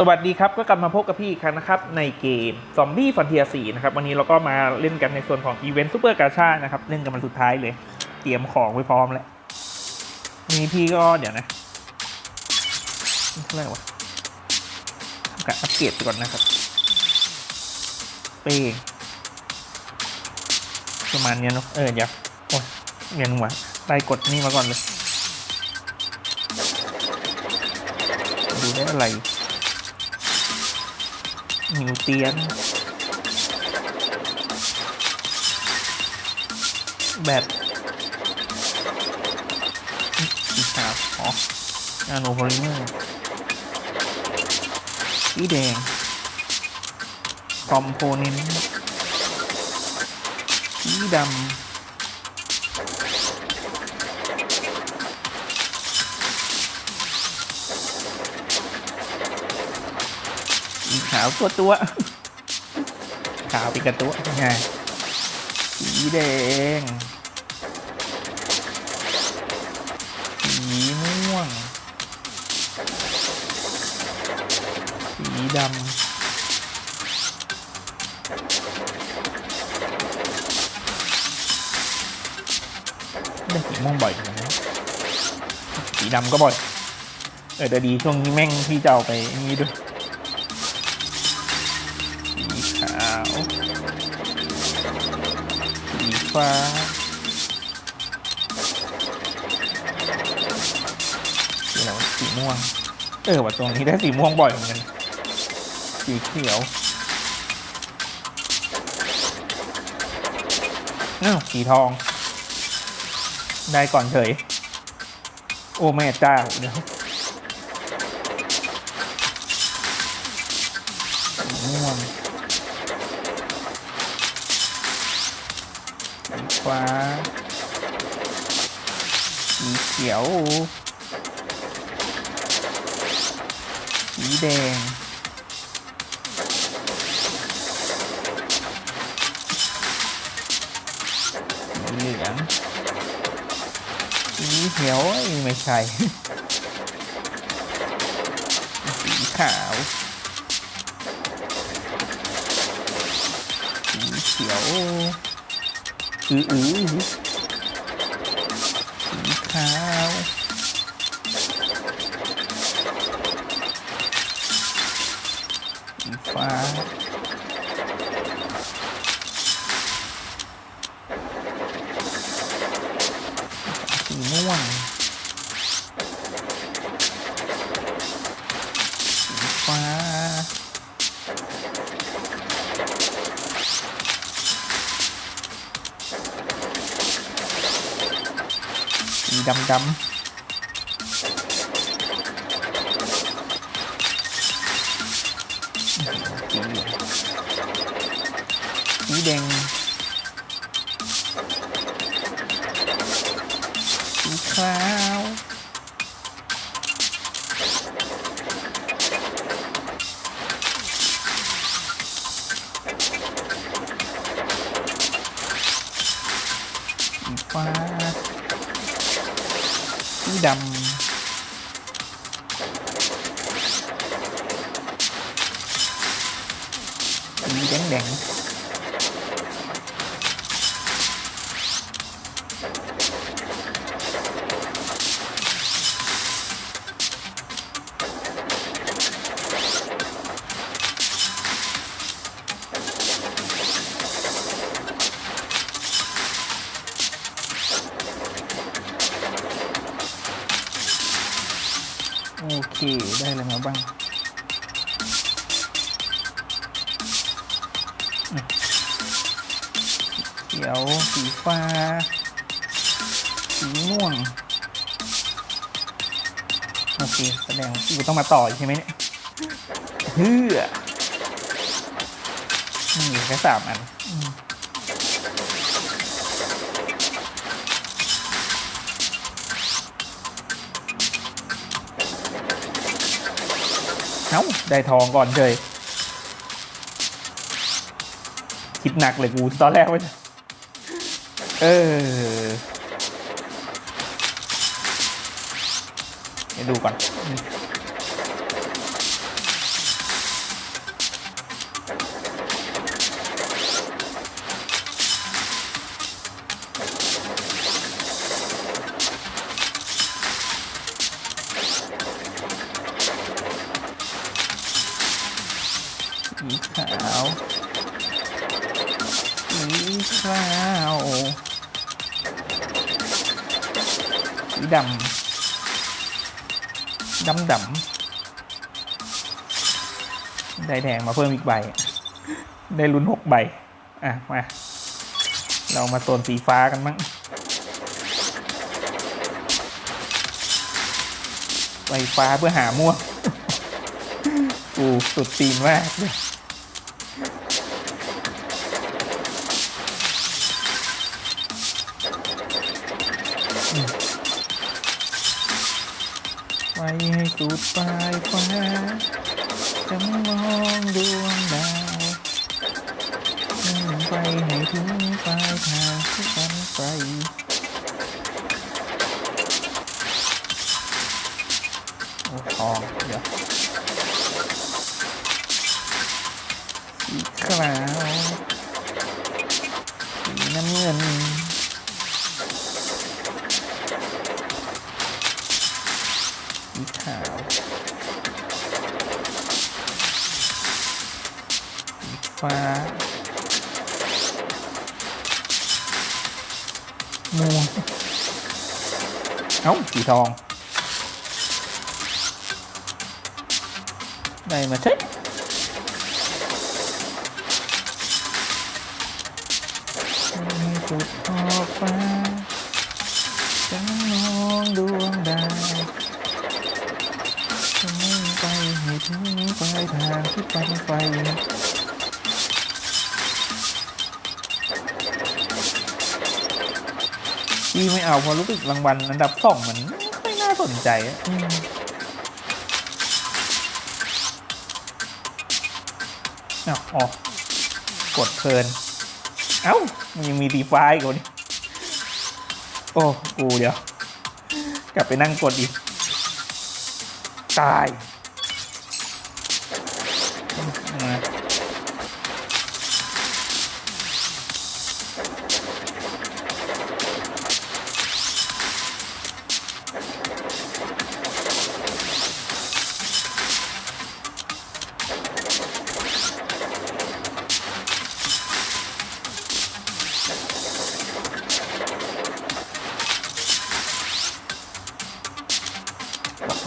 สวัสดีครับก็กลับมาพบกับพี่อีกครั้งนะครับในเกมซอมบี้ฟันเทียสีนะครับวันนี้เราก็มาเล่นกันในส่วนของอีเวนต์ซูเปอร์กาชานะครับเล่นกันมันสุดท้ายเลย เตรียมของไว้พร้อมแล้วนี่พี่ก็เดี๋ยวนะเท่าไหร่วะทำการอัปเกรดก่อนนะครับเป้งประมาณนี้เนอะเออเดี๋ยวโอ้ยเรียนหัวไล่กดนี่มาก่อนเลย ดูได้อะไร นิวเตียน แบตสีขาวอ๋อนาโนโพลิเมอร์สีแดงคอมโพเนนต์สีดำาวตัวตัว ขาวปีกระตัวไงสีแดง สีม่วง สีดำได้สีม่วงบ่อยเหมือนกันนะสีดำก็บ่อย เออแต่ดีช่วงนี้แม่งพี่จะเอาไปนี่ด้วย ฟ้า สีอะไรวะสีม่วง เออว่าตรงนี้ได้สีม่วงบ่อยเหมือนกันสีเขียวอ้าวสีทอง ได้ก่อนเฉย โอ้แม่เจ้าเดี๋ยว ฟ้าสีเขียว สีแดงสีเหลืองสีเขียวไม่ใช่ สีขาว สีเขียว อืออือสีขาวฟ้า สีดำดำสี ดำ ฟ้า สีม่วง โอเค แสดงวูต้องมาต่อใช่ไหมเนี่ยเฮือมีอยู่แค่สามอันเอ้า ได้ทองก่อนเลยคิดหนักเลยกูตอนแรกไม่ เออดูก่อน สีดำดำดำได้แดงมาเพิ่มอีกใบ ได้ลุ้นหกใบ อะ มา เรามาโซนสีฟ้ากันมั้งไฟฟ้าเพื่อหาม่วงกูสุดตีนมากเลย ไปให้สุดปลายฟ้าจะมองดวงดาวมุ่งไปให้ถึงปลายทางที่ฝันไปโอ้ทองเดี๋ยวสีขาว สีขาวสีฟ้าม่วงเอ้าสีทอง đây mà thích Tụt hoa เอาเพราะรู้สึกรางวัลอันดับสองมันไม่น่าสนใจอะอืมอ้าวอ๋อกดเพลิน เอ้ามันยังมีสีฟ้าอีกคนโอ้ กูเดี๋ยว กลับไปนั่งกดอีก ตายมา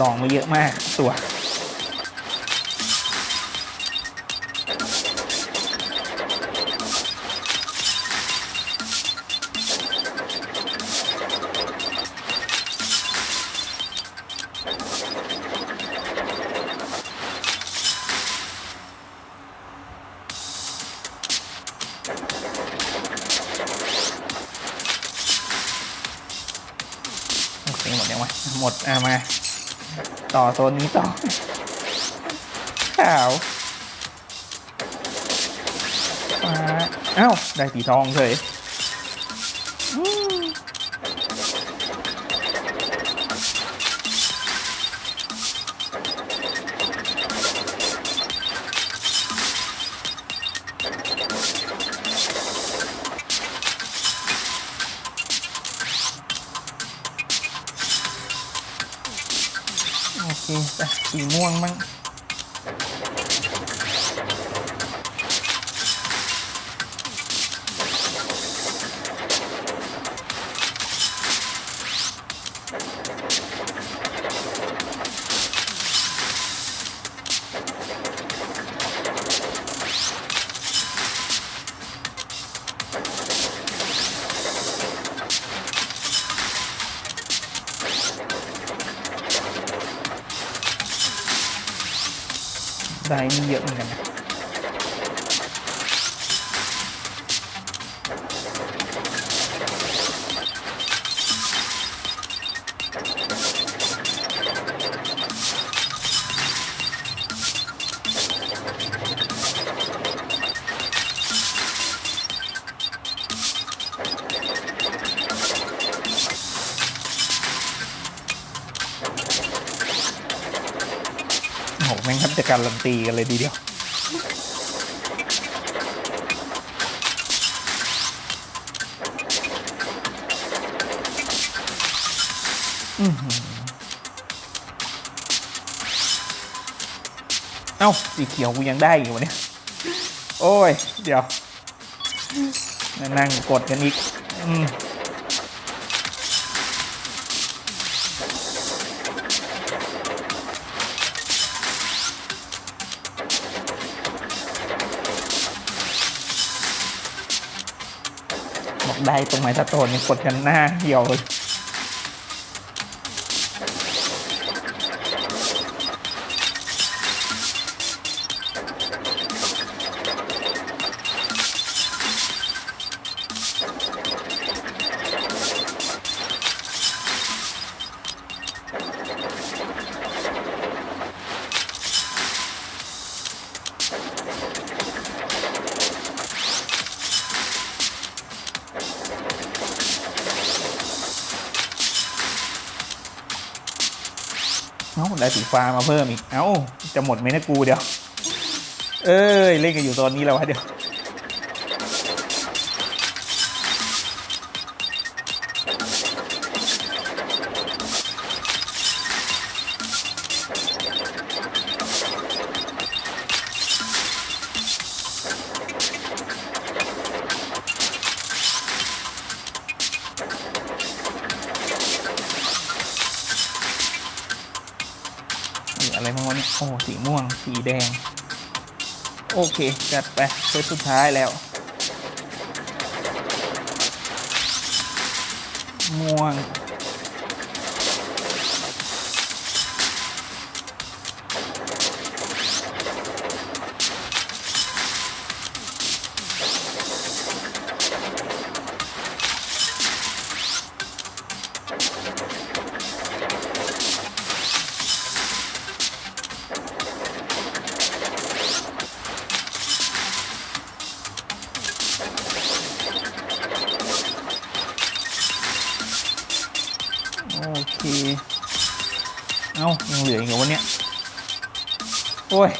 ดองมาเยอะมากตัวโอเคหมดยังวะหมดอะมา ต่อโซนนี้ต่อขาวฟ้าเอ้าได้สีทองเลย เคไปสีม่วงบ้าง ได้นี่เจะการันตีกันเลยทีเดียวอื้อหือเอ้าสีเขียวกูยังได้อยู่วะเนี่ย โอ้ย เดี๋ยว นั่งกดกันอีก อืม ได้ตรงไหนตะโตนนี่กดกันหน้าเหี่ยวเลย สีฟ้ามาเพิ่มอีก เอ้า จะหมดไหมนะกูเดี๋ยว เอ้ย เล่นกันอยู่ตอนนี้แล้ววะเดี๋ยว โอเค จัดไปเซตสุดท้ายแล้ว ม่วง อ้ายังเหลืออีกเหรอวะเนี่ยโอ้ย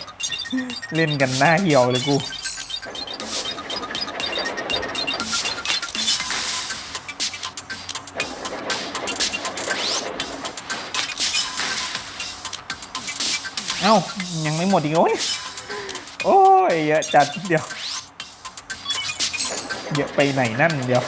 เล่นกันหน้าเหี่ยวเลยกู เอ้า ยังไม่หมดอีกเหรอวะเนี่ยโอ้ยเยอะจัดเดี๋ยว เยอะไปไหนนั่นเดี๋ยว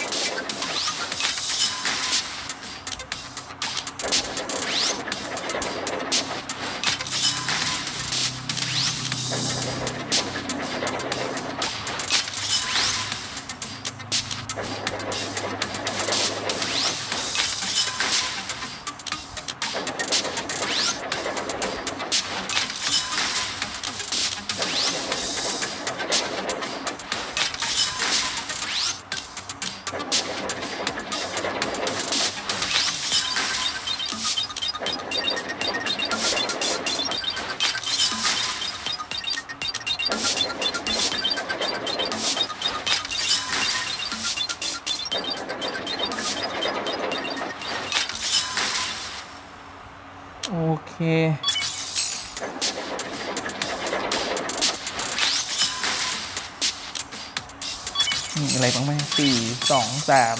มีอะไรบ้างไหมสี่สองสาม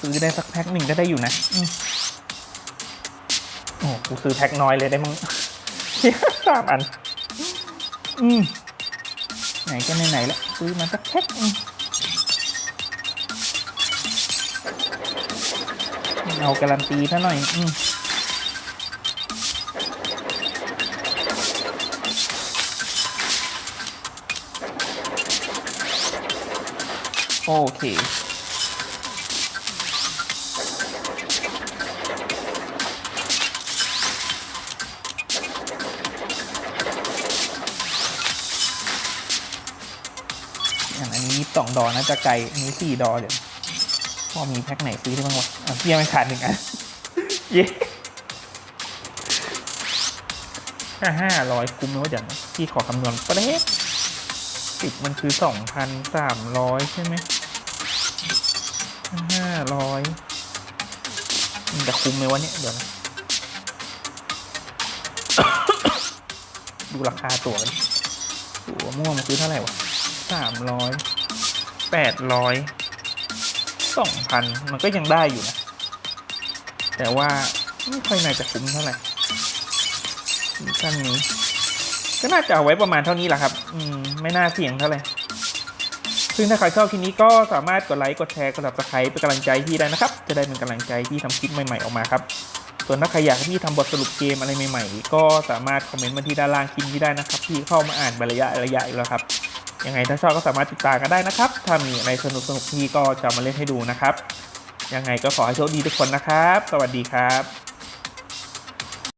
ซื้อได้สักแพ็คหนึ่งก็ได้อยู่นะโอ้กูซื้อแพ็คน้อยเลยได้มั้งสามอัน อืมไหนก็ไหนๆแล้วซื้อมาสักแพ็คเอาการันตีซะหน่อย อืม โอเคอย่างอันนี้สองดอน่าจะไกลอันนี้สี่ดอเดี๋ยวพอมีแพ็คไหนซื้อได้บ้างวะอะเพียไม่ขาดหนึ่งอันเย้ถ้าห้าร้อยคุ้มไหมว่าเดี๋ยวนะพี่ขอคำนวณประเด็นติดมันคือสองพันสามร้อยใช่ไหม ห้าร้อยมันจะคุ้มไหมวะเนี่ย เดี๋ยวนะ ดูราคาตั๋วกันตั๋วม่วงมันคือเท่าไหร่วะสามร้อยแปดร้อยสองพันมันก็ยังได้อยู่นะ แต่ว่าไม่ค่อยน่าจะคุ้มเท่าไหร่ซีซั่นนี้ ก็น่าจะเอาไว้ประมาณเท่านี้แหละครับ อืม ไม่น่าเสี่ยงเท่าไหร่ ซึ่งถ้าใครชอบคลิปนี้ก็สามารถกดไลค์ กดแชร์ กด subscribe เป็นกำลังใจพี่ได้นะครับ จะได้เป็นกำลังใจที่ทำคลิปใหม่ๆออกมาครับ ส่วนถ้าใครอยากให้พี่ทำบทสรุปเกมอะไรใหม่ๆ ก็สามารถคอมเมนต์มาที่ด้านล่างคลิปนี้ได้นะครับพี่เข้ามาอ่านระยะระยะอยู่แล้วครับ ยังไงถ้าชอบก็สามารถติดตามกันได้นะครับ ถ้ามีอะไรสนุกๆพี่ก็จะมาเล่นให้ดูนะครับ ยังไงก็ขอให้โชคดีทุกคนนะครับ สวัสดีครับ